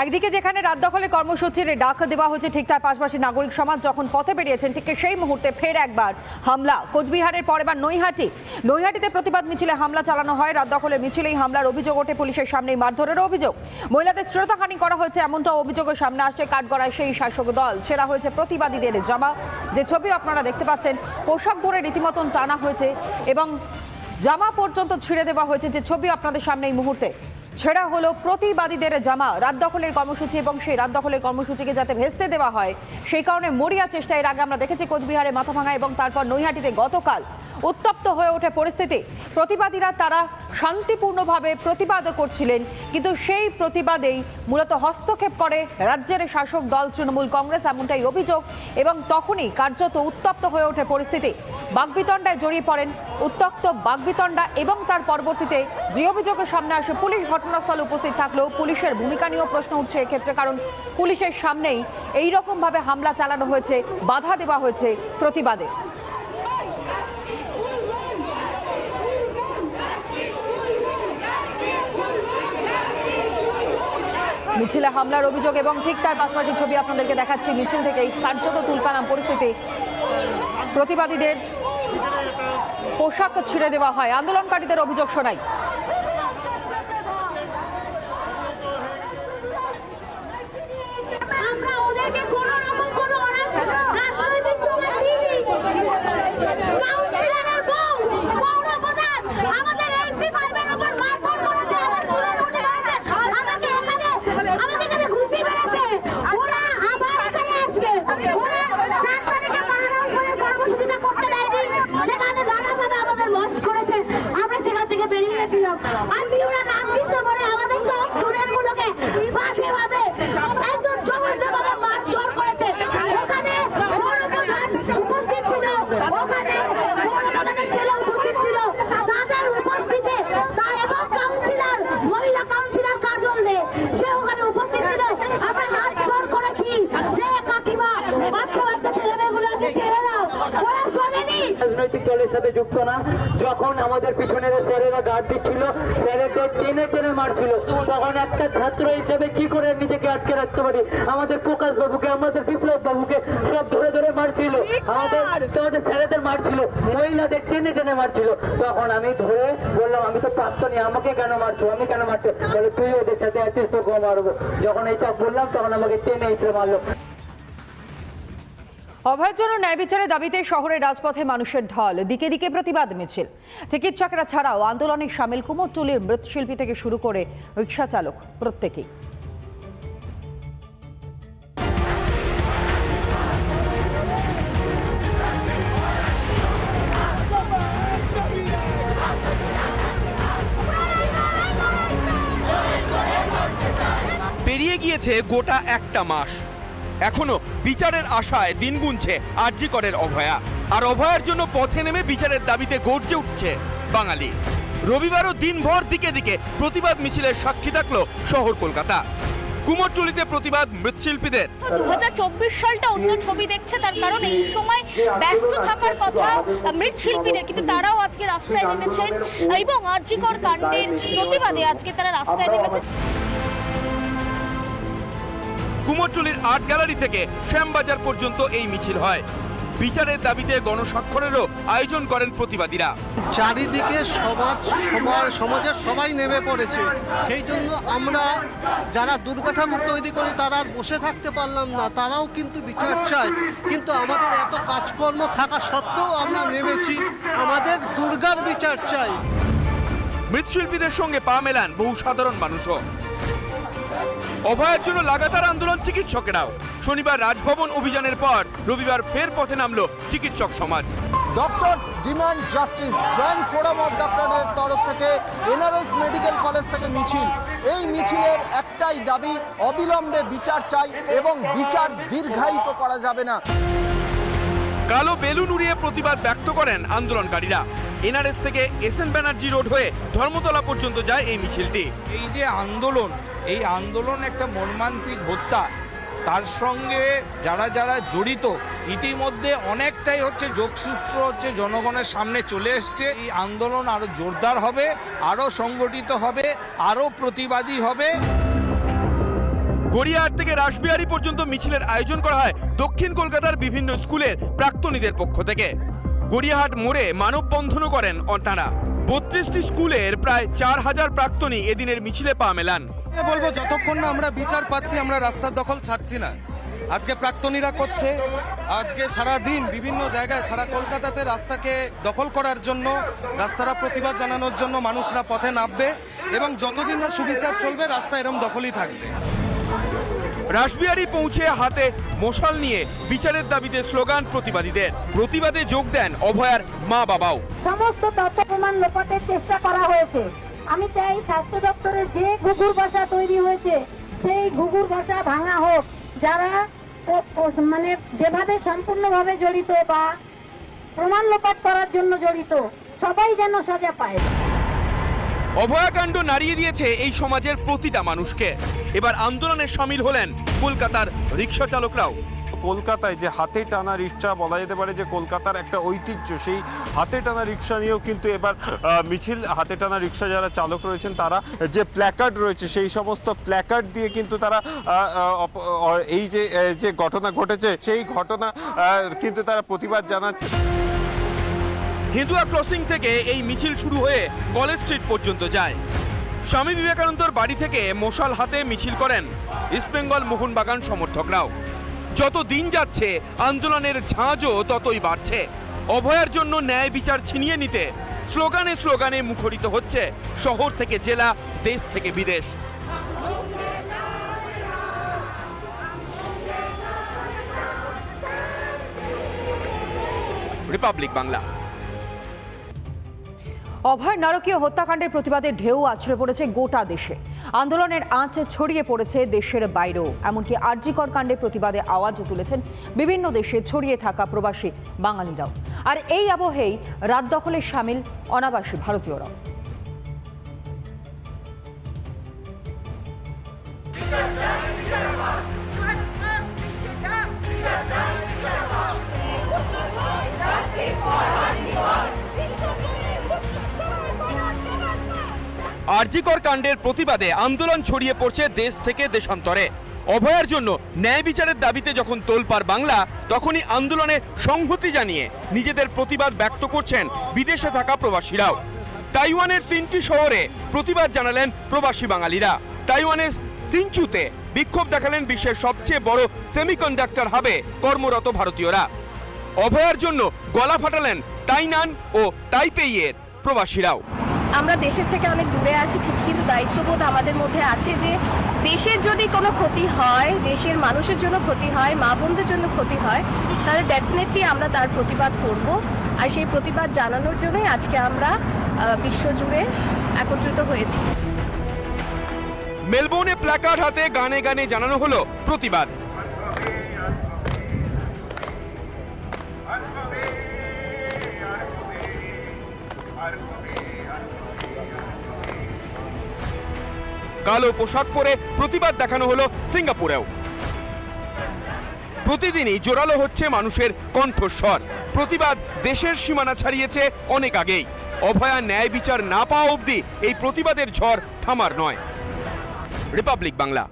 একদিকে যেখানে রাত দখলে কর্মসূচির ডাক দেওয়া হয়েছে, ঠিক তার পাশাপাশি নাগরিক সমাজ যখন পথে বেরিয়েছেন, ঠিক সেই মুহূর্তে ফের একবার হামলা। কোচবিহারের পর এবার নৈহাটি। নৈহাটিতে প্রতিবাদ মিছিলে হামলা চালানো হয়। রাত দখলের মিছিলেই হামলার অভিযোগ ওঠে, পুলিশের সামনেই মারধরের অভিযোগ। মহিলাদের শ্রোতাহানি করা হয়েছে এমনটা অভিযোগের সামনে আসছে কাঠগড়ায় সেই শাসক দল। ছেড়া হয়েছে প্রতিবাদীদের জামা। যে ছবি আপনারা দেখতে পাচ্ছেন, পোশাক ধরে রীতিমতন টানা হয়েছে এবং জামা পর্যন্ত ছিঁড়ে দেওয়া হয়েছে। যে ছবি আপনাদের সামনে এই মুহূর্তে ছেড়া হলো প্রতিবাদীদের জামা। রাত দখলের কর্মসূচি এবং সেই রাত দখলের কর্মসূচিকে যাতে ভেস্তে দেওয়া হয়, সেই কারণে মরিয়া চেষ্টা এর আগে আমরা দেখেছি কোচবিহারে মাথাভাঙা এবং তারপর নৈহাটিতে গতকাল উত্তপ্ত হয়ে ওঠে পরিস্থিতি। প্রতিবাদীরা তারা শান্তিপূর্ণভাবে প্রতিবাদ করছিলেন, কিন্তু সেই প্রতিবাদেই মূলত হস্তক্ষেপ করে রাজ্যের শাসক দল তৃণমূল কংগ্রেস এমনটাই অভিযোগ এবং তখনই কার্যত উত্তপ্ত হয়ে ওঠে পরিস্থিতি। বাগবিতণ্ডায় জড়িয়ে পড়েন উত্তপ্ত বাগবিতণ্ডা এবং তার পরবর্তীতে যে অভিযোগের সামনে আসে পুলিশ ঘটনাস্থলে উপস্থিত থাকলেও পুলিশের ভূমিকা নিয়েও প্রশ্ন উঠছে এক্ষেত্রে, কারণ পুলিশের সামনেই এই রকমভাবে হামলা চালানো হয়েছে, বাধা দেওয়া হয়েছে প্রতিবাদে। মিছিলে হামলার অভিযোগ এবং ঠিক তার পাশাপাশি ছবি আপনাদেরকে দেখাচ্ছি। মিছিল থেকেই কার্যত তুলকালাম পরিস্থিতি। প্রতিবাদীদের পোশাক ছিঁড়ে দেওয়া হয়। আন্দোলনকারীদের অভিযোগ শোনাই। রাজনৈতিক দলের সাথে যুক্ত না। যখন আমাদের পিছনের স্যারেরা গার্ড দিচ্ছিল, স্যারেদের টেনে টেনে মারছিল, তখন একটা ছাত্র হিসেবে কি করে নিজেকে আটকে রাখতে পারি? আমাদের প্রকাশ বাবুকে, আমাদের বিপ্লব বাবুকে সব ধরে ধরে মারছিল। আমাদের আমাদের স্যারেদের মারছিল, মহিলাদের টেনে টেনে মারছিল। তখন আমি ধরে বললাম, আমি তো প্রাক্তনী আমাকে কেন মারছো? আমি কেন মারছো বলে, তুই ওদের সাথে আছিস তোকেও মারবো। যখন এইটা বললাম, তখন আমাকে টেনে ইসে মারলো। অভয়ের ন্যায় বিচারের দাবিতে শহরের রাজপথে মানুষের ঢল, দিকে দিকে প্রতিবাদ মিছিল। চিকিৎসকরা ছাড়াও আন্দোলনে সামিল কুমোরটুলির মৃৎশিল্পী থেকে শুরু করে রিক্সা চালক প্রত্যেকেই। পেরিয়ে গিয়েছে গোটা একটা মাস। এখনও বিচারের আশায় দিন গুনছে আরজিকরের অভয়া। আর অভয়ার জন্য পথে নেমে বিচারের দাবিতে গর্জে উঠছে বাঙালি। রবিবারও দিনভর দিকে দিকে প্রতিবাদ মিছিলের সাক্ষী থাকল শহর কলকাতা। কুমোরটুলিতে প্রতিবাদ মৃৎশিল্পীদের। দু হাজার চব্বিশ সালটা অন্য ছবি দেখছে, তার কারণ এই সময় ব্যস্ত থাকার কথা মৃৎশিল্পীদের, কিন্তু তারাও আজকে রাস্তায় নেমেছেন এবং আর্যিকর কাণ্ডের প্রতিবাদে আজকে তারা রাস্তায় নেমেছেন। কুমোরটুলির আর্ট গ্যালারি থেকে শ্যামবাজার পর্যন্ত এই মিছিল হয়। বিচারের দাবিতে গণস্বাক্ষরেরও আয়োজন করেন প্রতিবাদীরা। চারিদিকে সমাজ সবার সমাজের সবাই নেমে পড়েছে। সেই জন্য আমরা যারা দুর্গা ঠাকুর তৈরি করি তারা আর বসে থাকতে পারলাম না। তারাও কিন্তু বিচার চায়। কিন্তু আমাদের এত কাজকর্ম থাকা সত্ত্বেও আমরা নেমেছি। আমাদের দুর্গার বিচার চাই। মৃৎশিল্পীদের সঙ্গে পা মেলান বহু সাধারণ মানুষও। অভয়ের জন্য লাগাতার আন্দোলন চিকিৎসকেরাও। শনিবার রাজভবন অভিযানের পর রবিবার ফের পথে নামলো চিকিৎসক সমাজ। Doctors demand justice joint forum of ডক্টরের তরফ থেকে এনআরএস মেডিকেল কলেজ থেকে মিছিল। এই মিছিলের একটাই দাবি অবিলম্বে বিচার চাই এবং বিচার দীর্ঘায়িত করা যাবে না। কালো বেলুন উড়িয়ে প্রতিবাদ ব্যক্ত করেন আন্দোলনকারীরা। এনআরএস থেকে এস এন ব্যানার্জি রোড হয়ে ধর্মতলা পর্যন্ত যায় এই মিছিলটি। এই যে আন্দোলন এই আন্দোলন একটা মর্মান্তিক হত্যা। তার সঙ্গে যারা যারা জড়িত, ইতিমধ্যে অনেকটাই হচ্ছে যোগসূত্র হচ্ছে জনগণের সামনে চলে এসছে। এই আন্দোলন আরও জোরদার হবে, আরও সংগঠিত হবে, আরও প্রতিবাদী হবে। গড়িয়াহাট থেকে রাসবিহারী পর্যন্ত মিছিলের আয়োজন করা হয় দক্ষিণ কলকাতার বিভিন্ন স্কুলের প্রাক্তনীদের পক্ষ থেকে। গড়িয়াহাট মোড়ে মানববন্ধনও করেন অন্টারা। বত্রিশটি স্কুলের প্রায় চার হাজার প্রাক্তনী এদিনের মিছিলে পা মেলান। বলব যতক্ষণ না আমরা বিচার পাচ্ছি আমরা রাস্তার দখল ছাড়ছি না। আজকে প্রাক্তনীরা করছে। আজকে সারা দিন বিভিন্ন জায়গায় সারা কলকাতাতে রাস্তাকে দখল করার জন্য রাস্তারা প্রতিবাদ জানানোর জন্য মানুষরা পথে নামবে এবং যতদিন না সুবিচার চলবে রাস্তা এরম দখলই থাকবে। রাসবিহারী পৌঁছে হাতে মশাল নিয়ে বিচারের দাবিতে স্লোগান প্রতিবাদীদের। প্রতিবাদে যোগ দেন অভয়ার মা বাবাও সমস্ত তথ্য প্রমাণ লোপাটের চেষ্টা করা হয়েছে। আমি চাই স্বাস্থ্য দপ্তরের যে ঘুঘুর বাসা তৈরি হয়েছে, সেই ঘুঘুর বাসা ভাঙা হোক। যারা মানে যেভাবে সম্পূর্ণভাবে জড়িত বা প্রমাণ লোপাট করার জন্য জড়িত, সবাই যেন সাজা পায়। অভয়াকাণ্ড নাড়িয়ে দিয়েছে এই সমাজের প্রতিটা মানুষকে। এবার আন্দোলনে সামিল হলেন কলকাতার রিক্সা চালকরাও। কলকাতায় যে হাতে টানা রিক্সা বলা যেতে পারে যে কলকাতার একটা ঐতিহ্য, সেই হাতে টানা রিক্সা নিয়েও কিন্তু এবার মিছিল, হাতে টানা রিক্সা যারা চালক রয়েছেন, তারা যে প্ল্যাকার্ড রয়েছে, সেই সমস্ত প্ল্যাকার্ড দিয়ে কিন্তু তারা এই যে যে ঘটনা ঘটেছে, সেই ঘটনা কিন্তু তারা প্রতিবাদ জানাচ্ছে। হিন্দুয়া ক্রসিং থেকে এই মিছিল শুরু হয়ে কলেজ স্ট্রিট পর্যন্ত যায়। স্বামী বিবেকানন্দর বাড়ি থেকে মশাল হাতে মিছিল করেন ইস্টবেঙ্গল মোহনবাগান সমর্থকরাও। যত দিন যাচ্ছে, আন্দোলনের ঝাঁজও ততই বাড়ছে। অভয়ার জন্য ন্যায় বিচার ছিনিয়ে নিতে স্লোগানে স্লোগানে মুখরিত হচ্ছে শহর থেকে জেলা, দেশ থেকে বিদেশ। রিপাবলিক বাংলা। অভয় নারকীয় হত্যাকাণ্ডের প্রতিবাদে ঢেউ আছড়ে পড়েছে গোটা দেশে। আন্দোলনের আঁচ ছড়িয়ে পড়েছে দেশের বাইরেও। এমনকি আর্যিকর কাণ্ডে প্রতিবাদে আওয়াজ তুলেছেন বিভিন্ন দেশে ছড়িয়ে থাকা প্রবাসী বাঙালিরাও। আর এই আবহেই রাত দখলে সামিল অনাবাসী ভারতীয়রাও। আরজিকর কাণ্ডের প্রতিবাদে আন্দোলন ছড়িয়ে পড়ছে দেশ থেকে দেশান্তরে। অভয়ার জন্য ন্যায় বিচারের দাবিতে যখন তোলপার বাংলা, তখনই আন্দোলনে সংহতি জানিয়ে নিজেদের প্রতিবাদ ব্যক্ত করছেন বিদেশে থাকা প্রবাসীরাও। তাইওয়ানের তিনটি শহরে প্রতিবাদ জানালেন প্রবাসী বাঙালিরা। তাইওয়ানের সিনচুতে বিক্ষোভ দেখালেন বিশ্বের সবচেয়ে বড় সেমিকন্ডাক্টর হাবে কর্মরত ভারতীয়রা। অভয়ার জন্য গলা ফাটালেন তাইনান ও তাইপেইয়ের প্রবাসীরাও। আমরা দেশের থেকে অনেক দূরে আছি ঠিক কিন্তু দায়িত্ববোধ আমাদের মধ্যে আছে যে দেশের যদি কোনো ক্ষতি হয়, দেশের মানুষের জন্য ক্ষতি হয়, মা বোনদের জন্য ক্ষতি হয়, তাহলে ডেফিনেটলি আমরা তার প্রতিবাদ করব। আর সেই প্রতিবাদ জানানোর জন্যই আজকে আমরা বিশ্বজুড়ে একত্রিত হয়েছি। মেলবোর্নে প্ল্যাকার্ড হাতে গানে গানে জানানো হলো প্রতিবাদ। কালো পোশাক পরে প্রতিবাদ দেখানো হলো সিঙ্গাপুরেও। প্রতিদিনই জোরালো হচ্ছে মানুষের কণ্ঠস্বর। প্রতিবাদ দেশের সীমানা ছাড়িয়েছে অনেক আগেই। অভয়া ন্যায় বিচার না পাওয়া অবধি এই প্রতিবাদের ঝড় থামার নয়। রিপাবলিক বাংলা।